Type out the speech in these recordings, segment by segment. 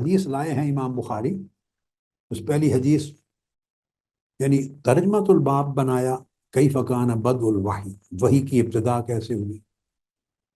حدیث لائے ہیں امام بخاری، اس پہلی حدیث یعنی ترجمت الباب بنایا کئی فقان بد الوحی وہی کی ابتدا کیسے ہوئی؟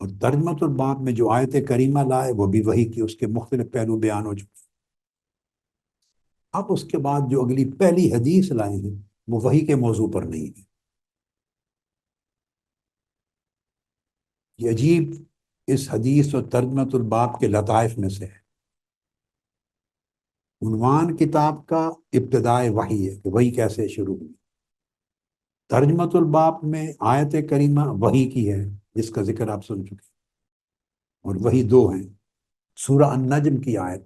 اور ترجمت الباب میں جو آیت کریمہ لائے، وہ بھی وہی کی، اس کے مختلف پہلو بیان ہو چکے اب اس کے بعد جو اگلی پہلی حدیث لائے ہیں، وہ وہی کے موضوع پر نہیں ہے یہ عجیب اس حدیث اور ترجمت الباب کے لطائف میں سے ہے۔ عنوان کتاب کا ابتدائے وحی ہے کہ وہی کیسے شروع ہوئی۔ ترجمت الباب میں آیت کریمہ وہی کی ہے، جس کا ذکر آپ سن چکے اور وہی دو ہیں، سورہ النجم کی آیت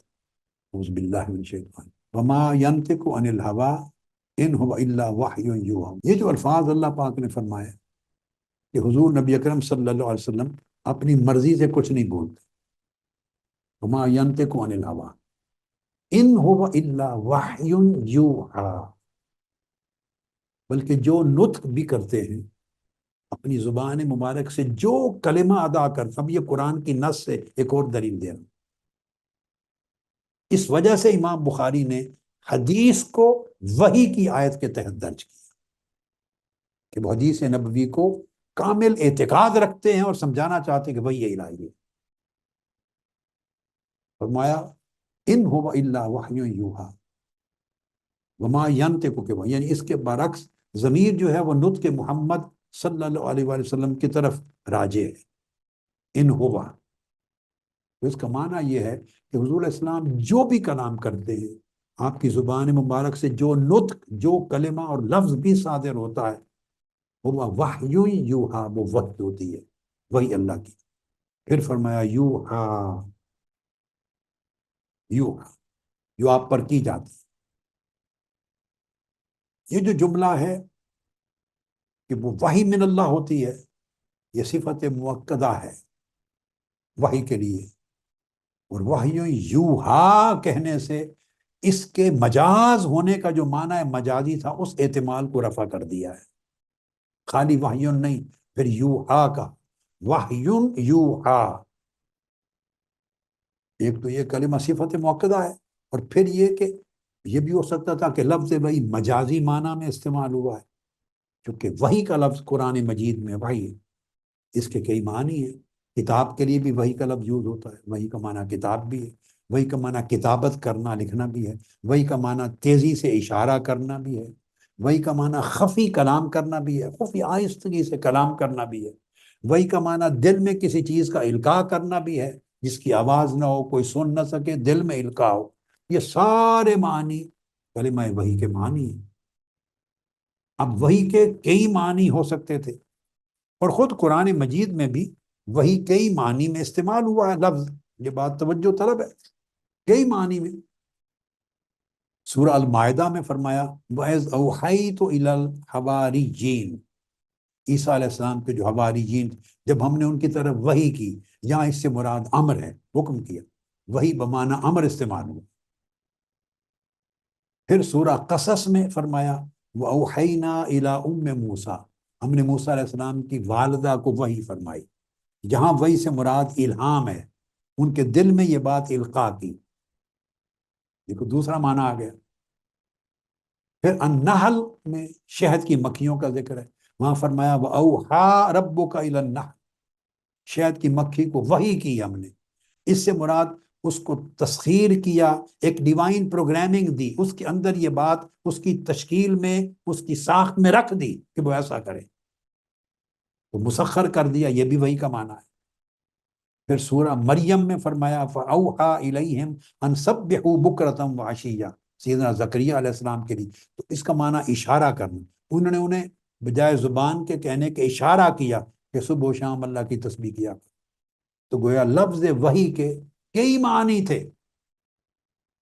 باللہ من شیطان وما ينطق عن الهوى ان هو الا وحی یوحى یہ جو الفاظ اللہ پاک نے فرمایا کہ حضور نبی اکرم صلی اللہ علیہ وسلم اپنی مرضی سے کچھ نہیں بولتے۔ وما ينطق عن الهوى ان هو الا وحی یوحى بلکہ جو نطق بھی کرتے ہیں، اپنی زبان مبارک سے جو کلمہ ادا کر اب یہ قرآن کی نس سے ایک اور دلیل دے رہا اس وجہ سے امام بخاری نے حدیث کو وہی کی آیت کے تحت درج کیا کہ وہ حدیث نبوی کو کامل اعتقاد رکھتے ہیں اور سمجھانا چاہتے ہیں کہ وہی الہی ہے۔ فرمایا ان ہو اللہ وحی یوہا وما ینتے کو کہ یعنی اس کے برعکس ضمیر جو ہے وہ نت کے محمد صلی اللہ علیہ وآلہ وسلم کی طرف راجے ہے. ان ہوا. اس کا معنی یہ ہے کہ حضور اسلام جو بھی کلام کرتے ہیں، آپ کی زبان مبارک سے جو نطق، جو کلمہ اور لفظ بھی صادر ہوتا ہے وہ وحیو یوہا وہ وقت ہوتی ہے وہی اللہ کی. پھر فرمایا یوہا یوہا جو آپ پر کی جاتی یہ جو جملہ ہے کہ وہ وہی من اللہ ہوتی ہے، یہ صفت موقدہ ہے وہی کے لیے۔ اور وحی یوہا کہنے سے اس کے مجاز ہونے کا جو معنی ہے، مجازی تھا، اس اعتمال کو رفع کر دیا ہے۔ خالی وحیون نہیں، پھر یوہا کا۔ وحیون یوہا ایک تو یہ کلمہ صفت موقدہ ہے اور پھر یہ کہ یہ بھی ہو سکتا تھا کہ لفظ وہی مجازی معنی میں استعمال ہوا ہے، چونکہ وہی کا لفظ قرآن مجید میں وہی ہے۔ اس کے کئی معنی ہیں۔ کتاب کے لیے بھی وہی کا لفظ یوز ہوتا ہے، وہی کا معنی کتاب بھی ہے، وہی کا معنی کتابت کرنا لکھنا بھی ہے، وہی کا معنی تیزی سے اشارہ کرنا بھی ہے، وہی کا معنی خفی کلام کرنا بھی ہے، خفی آہستگی سے کلام کرنا بھی ہے، وہی کا معنی دل میں کسی چیز کا القاع کرنا بھی ہے۔ جس کی آواز نہ ہو، کوئی سن نہ سکے، دل میں القاع ہو۔ یہ سارے معنی کلمہ وہی کے معنی ہیں۔ اب وہی کے کئی معنی ہو سکتے تھے۔ اور خود قرآن مجید میں بھی وہی کئی معنی میں استعمال ہوا ہے۔ لفظ، یہ بات توجہ طلب ہے۔ کئی معنی میں۔ سورہ المائدہ میں فرمایا، وَإِذْ أَوْحَيْتُ إِلَى الْحَوَارِيِّينَ۔ عیسیٰ علیہ السلام کے جو حواریین جب ہم نے ان کی طرف وہی کی یہاں اس سے مراد امر ہے، حکم کیا۔ وہی بمانا امر استعمال ہوا۔ پھر سورہ قصص میں فرمایا، وَأَوْحَيْنَا إِلَىٰ أُمِّ مُوسَىٰ۔ ہم نے موسیٰ علیہ السلام کی والدہ کو وہی فرمائی۔ جہاں وہی سے مراد الہام ہے، ان کے دل میں یہ بات القاع کی۔ دیکھو، دوسرا معنی آ گیا۔ پھر النحل میں شہد کی مکھیوں کا ذکر ہے۔ وہاں فرمایا وَأَوْحَا رَبُّكَ إِلَى النَّحْلِ۔ شہد کی مکھی کو وہی کی ہم نے۔ اس سے مراد اس کو تسخیر کیا، ایک ڈیوائن پروگرامنگ دی، اس کے اندر یہ بات، اس کی تشکیل میں، اس کی ساخت میں رکھ دی کہ وہ ایسا کرے۔ وہ مسخر کر دیا، یہ بھی وہی کا معنی ہے۔ پھر سورہ مریم میں فرمایا، فَأَوْحَا إِلَيْهِمْ أَنْ سَبِّحُوا بُكْرَةً وَعَشِيًّا۔ سیدنا زکریہ علیہ السلام کے لیے۔ تو اس کا معنی اشارہ کرنا۔ انہوں نے انہیں بجائے زبان کے کہنے کے اشارہ کیا کہ صبح و شام اللہ کی تسبیح کیا تو گویا لفظ وہی کے کئی معنی تھے۔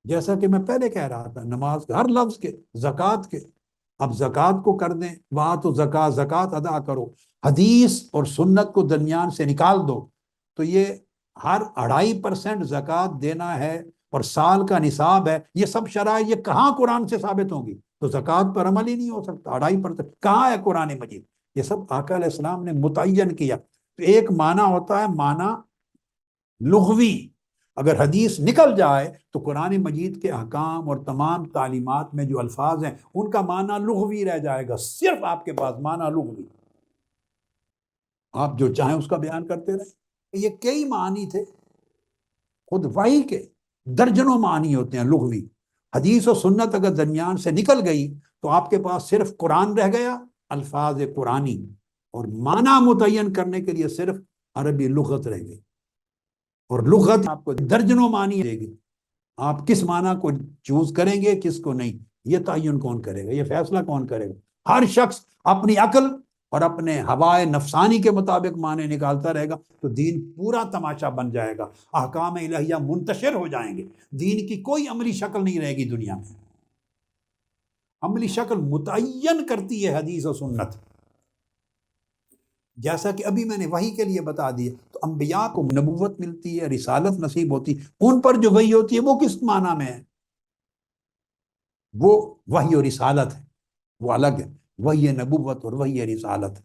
جیسا کہ میں پہلے کہہ رہا تھا، نماز کے ہر لفظ کے، زکوٰۃ کے۔ اب زکوٰۃ کو کر دیں، وہاں تو زکوٰۃ زکوٰۃ ادا کرو۔ حدیث اور سنت کو درمیان سے نکال دو۔ تو یہ ہر اڑائی پرسنٹ زکوٰۃ دینا ہے اور سال کا نصاب ہے۔ یہ سب شرائط، یہ کہاں قرآن سے ثابت ہوں گی؟ تو زکوٰۃ پر عمل ہی نہیں ہو سکتا۔ اڑائی پرسنٹ، کہاں ہے قرآن مجید؟ یہ سب آقا علیہ السلام نے متعین کیا۔ تو ایک معنی ہوتا ہے، معنی لغوی۔ اگر حدیث نکل جائے تو قرآن مجید کے احکام اور تمام تعلیمات میں جو الفاظ ہیں، ان کا معنی لغوی رہ جائے گا۔ صرف آپ کے پاس معنی لغوی۔ آپ جو چاہیں اس کا بیان کرتے رہے یہ کئی معنی تھے۔ خود وحی کے درجنوں معنی ہوتے ہیں لغوی۔ حدیث و سنت اگر درمیان سے نکل گئی تو آپ کے پاس صرف قرآن رہ گیا۔ الفاظ قرآنی اور معنی متعین کرنے کے لیے صرف عربی لغت رہ گئی۔ اور لغت آپ کو درجنوں معنی دے گی۔ آپ کس معنی کو چوز کریں گے، کس کو نہیں؟ یہ تعین کون کرے گا؟ یہ فیصلہ کون کرے گا؟ ہر شخص اپنی عقل اور اپنے ہوائے نفسانی کے مطابق معنی نکالتا رہے گا تو دین پورا تماشا بن جائے گا۔ احکام الہیہ منتشر ہو جائیں گے۔ دین کی کوئی عملی شکل نہیں رہے گی دنیا میں۔ عملی شکل متعین کرتی ہے حدیث و سنت۔ جیسا کہ ابھی میں نے وہی کے لیے بتا دیا، تو انبیاء کو نبوت ملتی ہے، رسالت نصیب ہوتی، ان پر جو وہی ہوتی ہے، وہ کس معنی میں ہے؟ وہ وہی اور رسالت ہے، وہ الگ ہے۔ وہی نبوت اور وہی رسالت ہے۔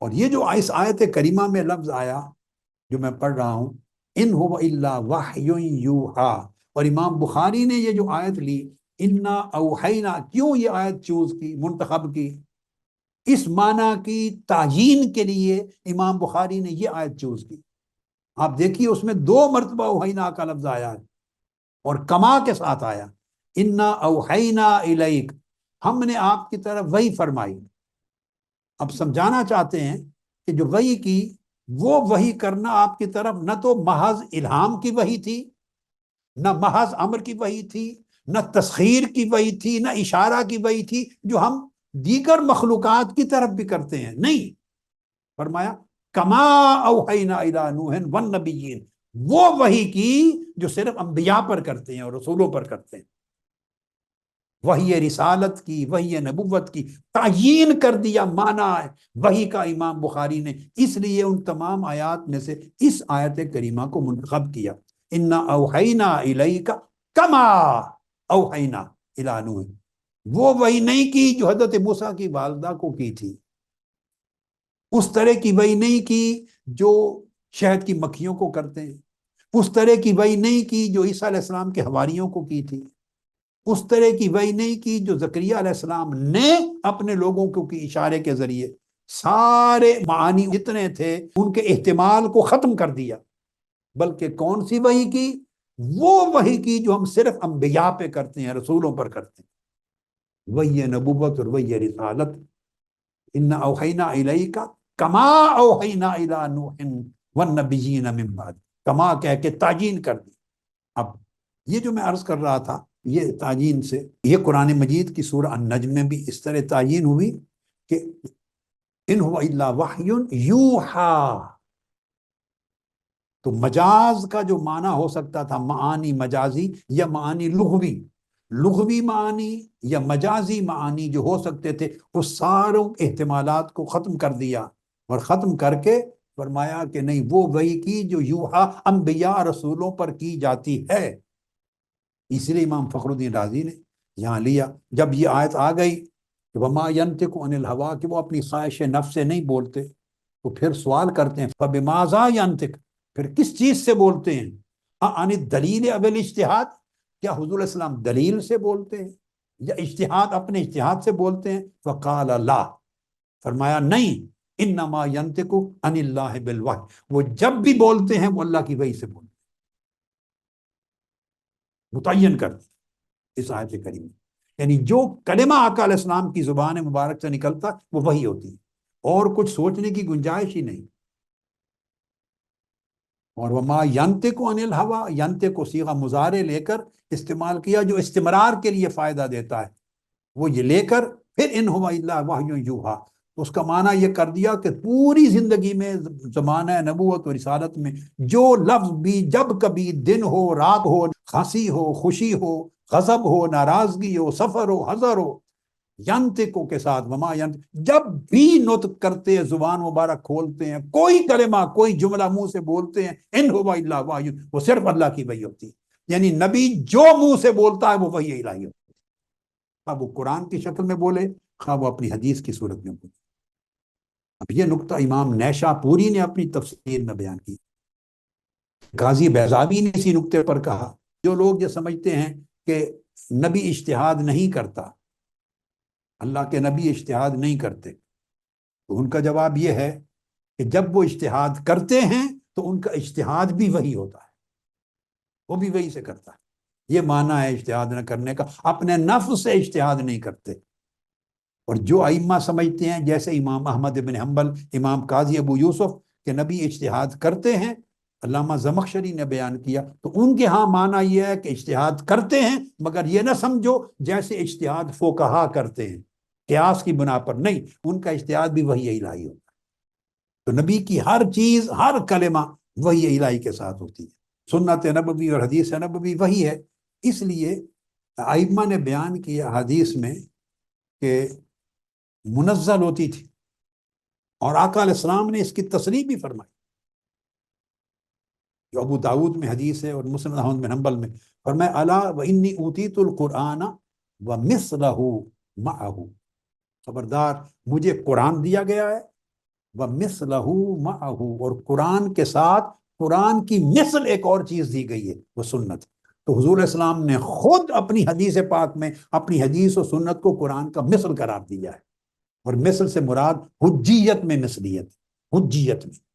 اور یہ جو آئس آیت کریمہ میں لفظ آیا، جو میں پڑھ رہا ہوں، ان ہو اللہ واہ اور امام بخاری نے یہ جو آیت لی انا اوحینا کیوں یہ آیت چوز کی، منتخب کی؟ اس معنی کی تعین کے لیے امام بخاری نے یہ آیت چوز کی۔ آپ دیکھیے اس میں دو مرتبہ اوحینا کا لفظ آیا ہے اور کما کے ساتھ آیا۔ انا اوحینا الیک۔ ہم نے آپ کی طرف وہی فرمائی۔ اب سمجھانا چاہتے ہیں کہ جو وہی کی، وہ وہی کرنا آپ کی طرف نہ تو محض الہام کی وہی تھی، نہ محض امر کی وہی تھی نہ تسخیر کی وہی تھی، نہ اشارہ کی وہی تھی، جو ہم دیگر مخلوقات کی طرف بھی کرتے ہیں۔ نہیں۔ فرمایا، کما اوحینا نوحن ون نبیین وہ وہی کی جو صرف انبیاء پر کرتے ہیں اور رسولوں پر کرتے ہیں۔ وہی رسالت کی وہی نبوت کی تعین کر دیا، مانا ہے۔ وہی کا امام بخاری نے اس لیے ان تمام آیات میں سے اس آیت کریمہ کو منتخب کیا۔ انا اوحینا کا کما۔ اوحینا الانو وہ وہی نہیں کی جو حضرت موسیٰ کی والدہ کو کی تھی۔ اس طرح کی وہی نہیں کی جو شہد کی مکھیوں کو کرتے ہیں۔ اس طرح کی وہی نہیں کی جو عیسیٰ علیہ السلام کے حواریوں کو کی تھی۔ اس طرح کی وہی نہیں کی جو زکریہ علیہ السلام نے اپنے لوگوں کو کی اشارے کے ذریعے۔ سارے معانی جتنے تھے، ان کے احتمال کو ختم کر دیا۔ بلکہ کون سی وہی کی؟ وہ وہی کی جو ہم صرف انبیاء پہ کرتے ہیں، رسولوں پر کرتے ہیں۔ وہی نبوت اور وہی رسالت۔ ان اوحینا الیہ کا کما اوحینا الی نوح والنبیین من بعد۔ کما کہہ کے تعجین کر دی۔ اب یہ جو میں عرض کر رہا تھا، یہ تعین سے، یہ قرآن مجید کی سورہ النجم میں بھی اس طرح تعین ہوئی کہ ان ہوا اللہ وحیون یوحا۔ تو مجاز کا جو معنی ہو سکتا تھا، معانی مجازی یا معانی لغوی۔ لغوی معانی یا مجازی معانی جو ہو سکتے تھے اس ساروں احتمالات کو ختم کر دیا اور ختم کر کے فرمایا کہ نہیں، وہ وہی کی جو یوحا انبیاء رسولوں پر کی جاتی ہے۔ اس لیے امام فخر الدین راضی نے یہاں لیا۔ جب یہ آیت آ گئی کہ وما ینتق عن الہوا کہ وہ اپنی خواہش نفس سے نہیں بولتے، تو پھر سوال کرتے ہیں فبمازا ینتق پھر کس چیز سے بولتے ہیں؟ ان دلیل ابل اشتہاد کیا حضور السلام دلیل سے بولتے ہیں؟ یا اشتہاد اپنے اشتہاد سے بولتے ہیں؟ فقال اللہ، فرمایا نہیں، انما ینتق عن اللہ بالوحی۔ وہ جب بھی بولتے ہیں، وہ اللہ کی وحی سے بولتے ہیں۔ متعین کر اس آیت کریم یعنی جو کلمہ آقا علیہ السلام کی زبان مبارک سے نکلتا، وہ وہی ہوتی ہے۔ اور کچھ سوچنے کی گنجائش ہی نہیں۔ اور وہ ماں ینتے کو انل ہوا ینتے کو سیغا مظاہرے لے کر استعمال کیا جو استمرار کے لیے فائدہ دیتا ہے۔ وہ یہ لے کر پھر ان ہوا اللہ واہ یوہا اس کا معنی یہ کر دیا کہ پوری زندگی میں زمانہ نبوت و رسالت میں جو لفظ بھی جب کبھی دن ہو، رات ہو، کھانسی ہو، خوشی ہو، غضب ہو، ناراضگی ہو، سفر ہو، حضر ہو ینتکو کے ساتھ، وما ینت جب بھی نطق کرتے ہیں، زبان مبارک کھولتے ہیں، کوئی کلمہ، کوئی جملہ منہ سے بولتے ہیں، ان ہو اللہ واہ وہ صرف اللہ کی وہی ہوتی۔ ہے یعنی نبی جو منہ سے بولتا ہے، وہ وہی الہی ہوتی۔ ہے اب وہ قرآن کی شکل میں بولے، خواہ وہ اپنی حدیث کی صورت میں بولے۔ اب یہ نقطہ امام نیشا پوری نے اپنی تفسیر میں بیان کی۔ قاضی بیزابی نے اسی نقطے پر کہا، جو لوگ یہ سمجھتے ہیں کہ نبی اشتہاد نہیں کرتا اللہ کے نبی اشتہاد نہیں کرتے۔ تو ان کا جواب یہ ہے کہ جب وہ اشتہاد کرتے ہیں تو ان کا اشتہاد بھی وہی ہوتا ہے۔ وہ بھی وہی سے کرتا ہے۔ یہ معنی ہے اشتہاد نہ کرنے کا۔ اپنے نفس سے اشتہاد نہیں کرتے۔ اور جو ائمہ سمجھتے ہیں، جیسے امام احمد بن حنبل، امام قاضی ابو یوسف کے نبی اشتہاد کرتے ہیں، علامہ زمخشری نے بیان کیا۔ تو ان کے ہاں معنی یہ ہے کہ اشتہاد کرتے ہیں، مگر یہ نہ سمجھو جیسے اشتہاد فوکہا کرتے ہیں۔ قیاس کی بنا پر نہیں، ان کا اشتہاد بھی وہی الہی ہوتا ہے۔ تو نبی کی ہر چیز، ہر کلمہ وہی الہی کے ساتھ ہوتی ہے۔ سنت نبوی اور حدیث نبوی وہی ہے۔ اس لیے ائمہ نے بیان کیا حدیث میں کہ منزل ہوتی تھی۔ اور آقا علیہ السلام نے اس کی تصریح بھی فرمائی۔ جو ابو داود میں حدیث ہے اور مسلم احمد بن حنبل میں۔ فرمایا، الا و انی اوتیت القرآن و مثلہ معه خبردار، مجھے قرآن دیا گیا ہے۔ وہ مثلہ معه۔ اور قرآن کے ساتھ قرآن کی مثل ایک اور چیز دی گئی ہے، وہ سنت۔ تو حضور السلام نے خود اپنی حدیث پاک میں اپنی حدیث و سنت کو قرآن کا مثل قرار دیا ہے۔ اور مثل سے مراد حجیت میں مثلیت حجیت میں۔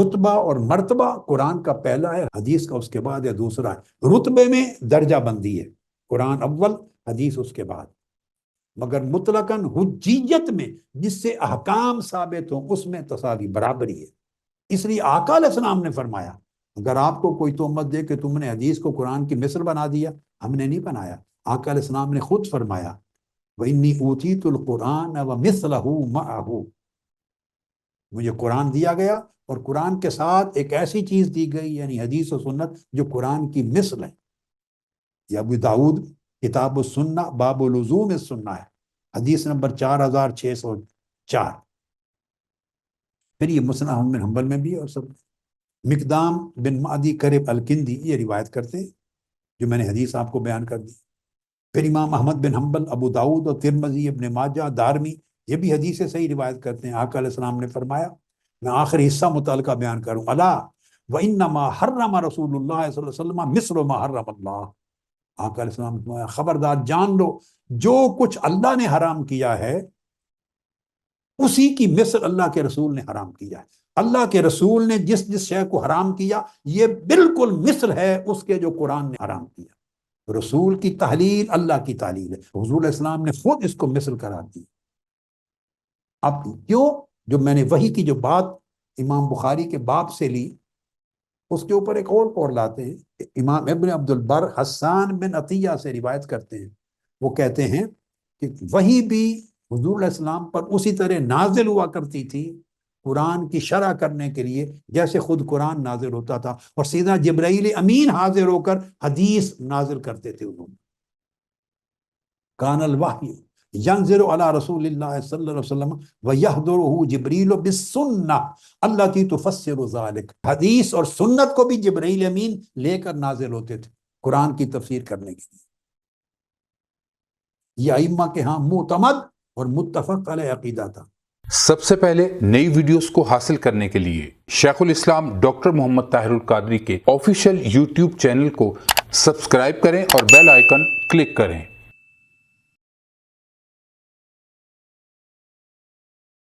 رتبہ اور مرتبہ قرآن کا پہلا ہے، حدیث کا اس کے بعد ہے، دوسرا ہے۔ رتبے میں درجہ بندی ہے، قرآن اول، حدیث اس کے بعد۔ مگر مطلقاً حجیت میں جس سے احکام ثابت ہوں، اس میں تصاوی برابری ہے۔ اس لیے آقا علیہ السلام نے فرمایا، اگر آپ کو کوئی تہمت دے کہ تم نے حدیث کو قرآن کی مصر بنا دیا، ہم نے نہیں بنایا۔ آقا علیہ السلام نے خود فرمایا، وَإِنِّي أُوتِيتُ الْقُرْآنَ وَمِثْلَهُ مَعَهُ۔ مجھے قرآن دیا گیا اور قرآن کے ساتھ ایک ایسی چیز دی گئی یعنی حدیث و سنت جو قرآن کی مثل ہے۔ یہ ابو داود کتاب السنہ، باب العظوم السنہ ہے۔ حدیث نمبر چار ہزار چھ سو چار۔ پھر یہ مسنہ بن حنبل میں بھی اور سب۔ مقدام بن مادی کرب الکندی یہ روایت کرتے ہیں، جو میں نے حدیث آپ کو بیان کر دی۔ پھر امام احمد بن حنبل، ابو داود اور ترمزی ابن ماجہ، دارمی، یہ بھی حدیث سے صحیح روایت کرتے ہیں۔ آقا علیہ السلام نے فرمایا، میں آخری حصہ متعلقہ بیان کروں۔ اللہ وَإِنَّمَا حَرَّمَ رسول اللہ صلی اللہ علیہ وسلم مصر ما حرم اللہ آقا علیہ السلام نے خبردار جان لو، جو کچھ اللہ نے حرام کیا ہے، اسی کی مثل اللہ کے رسول نے حرام کیا ہے۔ اللہ کے رسول نے جس جس شے کو حرام کیا، یہ بالکل مثل ہے اس کے جو قرآن نے حرام کیا۔ رسول کی تحلیل اللہ کی تعلیل ہے۔ حضور علیہ السلام نے خود اس کو مثل کرا دی۔ اب کیوں؟ جو میں نے وہی کی جو بات امام بخاری کے باپ سے لی اس کے اوپر ایک اور قول لاتے ہیں امام ابن عبد البر حسان بن عطیہ سے روایت کرتے ہیں۔ وہ کہتے ہیں کہ وہی بھی حضور علیہ السلام پر اسی طرح نازل ہوا کرتی تھی قرآن کی شرح کرنے کے لیے، جیسے خود قرآن نازل ہوتا تھا۔ اور سیدھا جبرائیل امین حاضر ہو کر حدیث نازل کرتے تھے انہوں نے۔ کان الواحی ینظر علی رسول اللہ صلی اللہ علیہ وسلم ویحضرہ جبریل بالسنہ اللہ تی تفسر ذالک۔ حدیث اور سنت کو بھی جبرائیل امین لے کر نازل ہوتے تھے قرآن کی تفسیر کرنے کے لیے۔ یہ ائمہ کے ہاں معتمد اور متفق علیہ عقیدہ تھا۔ سب سے پہلے نئی ویڈیوز کو حاصل کرنے کے لیے شیخ الاسلام ڈاکٹر محمد طاہر القادری کے آفیشیل یوٹیوب چینل کو سبسکرائب کریں اور بیل آئیکن کلک کریں۔